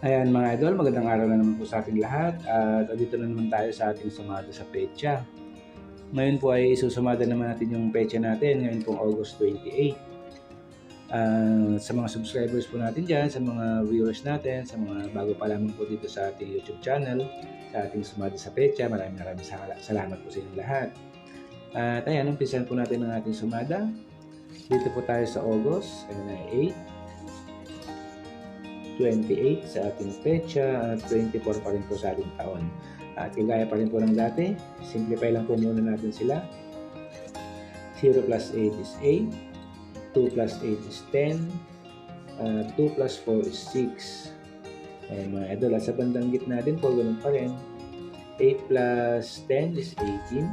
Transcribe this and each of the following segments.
Ayan mga idol, magandang araw na naman po sa ating lahat at dito na naman tayo sa ating sumada sa pecha. Ngayon po ay isusumada naman natin yung pecha natin ngayon pong August 28. Ah, sa mga subscribers po natin dyan, sa mga viewers natin, sa mga bago pa lamang po dito sa ating YouTube channel, sa ating sumada sa pecha, maraming maraming sal- salamat po sa inyong lahat. At ayan, umpisan po natin ang ating sumada. Dito po tayo sa August, ayun na 8. 28 sa ating pecha at 24 pa rin po sa ating taon. At kagaya pa rin po ng dati, simplify lang po muna natin sila. 0 plus 8 is 8, 2 plus 8 is 10, uh, 2 plus 4 is 6. Ayan mga idol, at sa bandang gitna din po, ganun pa rin. 8 plus 10 is 18,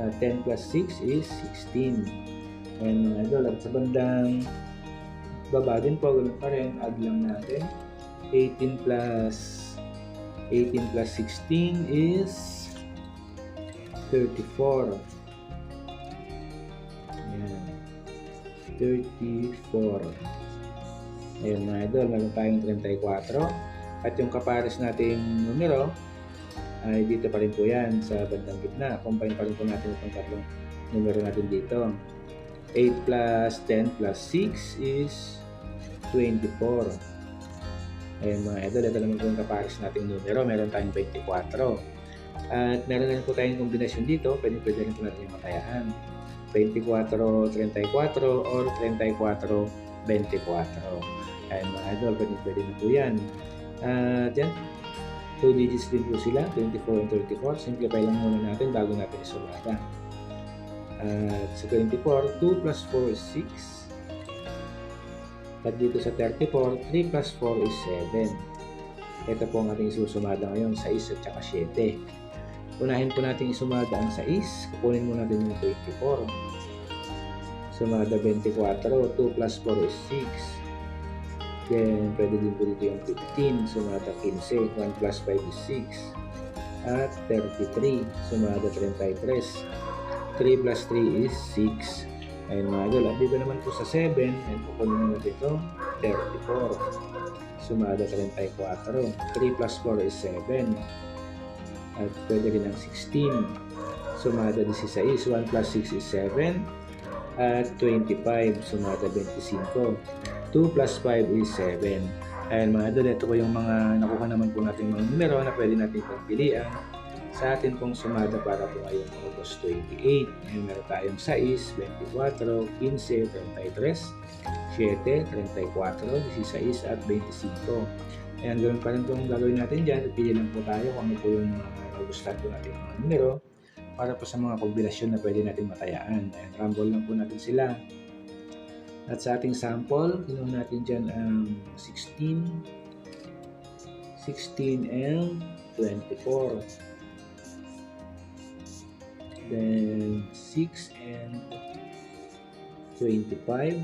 uh, 10 plus 6 is 16. Ayan mga idol, at sa bandang baba din po, ganun pa rin, add lang natin. 18 plus 18 plus 16 is 34. Ayan. 34. Ayan mga idol, meron tayong 34. At yung kapares nating numero ay dito pa rin po yan sa bandang gitna. Combine pa rin po natin itong tatlong numero natin dito. 8 plus 10 plus 6 is 24. Ayan mga idol, ito naman po yung kapares nating numero. Meron tayong 24. At meron rin po tayong kombinasyon dito. Pwede pwede rin po natin yung matayaan. 24-34 or 34-24. Ayan mga idol, pwede pwede na po yan. At yan, 2 digits din po sila, 24 and 34. Simplify lang muna natin bago natin isulata. At sa 24, 2 plus 4 is 6. At dito sa 34, 3 plus 4 is 7. Ito po ang ating isusumada ngayon, 6 at saka 7. Unahin po natin isumada ang 6. Kukunin mo natin yung 24. Sumada 24, 2 plus 4 is 6. Then, pwede din po dito yung 15. Sumada 15, 1 plus 5 is 6. At 33. Sumada 33. 3 plus 3 is 6. Ayun mga idol. At dito naman po sa 7, ayun po kunin mo dito, 34. Sumada 34. 3 plus 4 is 7. At pwede rin ang 16. Sumada 16. 1 plus 6 is 7. At 25. Sumada 25. 2 plus 5 is 7. Ayan mga idol, ito po yung mga nakuha naman po natin mga numero na pwede natin pagpilian sa atin pong sumada para po ngayong August 28. Ngayon meron tayong 6, 24, 15, 33, 7, 34, 16 at 25. Ayan, ganoon pa rin itong gagawin natin dyan. Pili lang po tayo kung ano po yung mga nagustuhan po natin mga numero para po sa mga kombinasyon na pwede natin matayaan. Ayan, rumble lang po natin sila. At sa ating sample, kinuha natin dyan ang 16, 16 and 24. Then 6 and 25.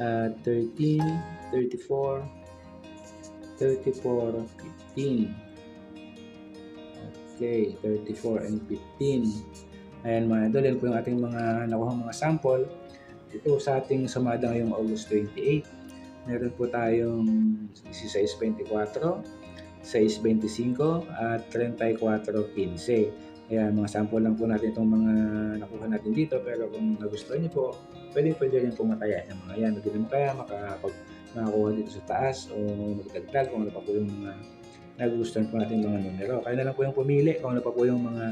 Uh, 13, 34, 34, 15. Okay, 34 and 15. Ayan mga idol, yan po yung ating mga nakuha mga sample. Ito sa ating sumada ngayong August 28. Meron po tayong 16.24, 6.25 at 34.15. Kaya mga sample lang po natin itong mga nakuha natin dito pero kung nagustuhan niyo po, pwede pwede rin po mataya ng mga yan. Hindi naman kaya makapag makakuha dito sa taas o magdagdag kung ano pa po yung mga nagugustuhan po natin mga numero. Kaya na lang po yung pumili kung ano pa po yung mga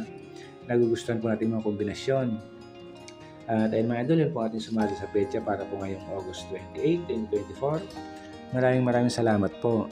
nagugustuhan po natin mga kombinasyon. At ayun mga idol, yun po ating sumali sa petsa para po ngayong August 28, 2024. Maraming maraming salamat po.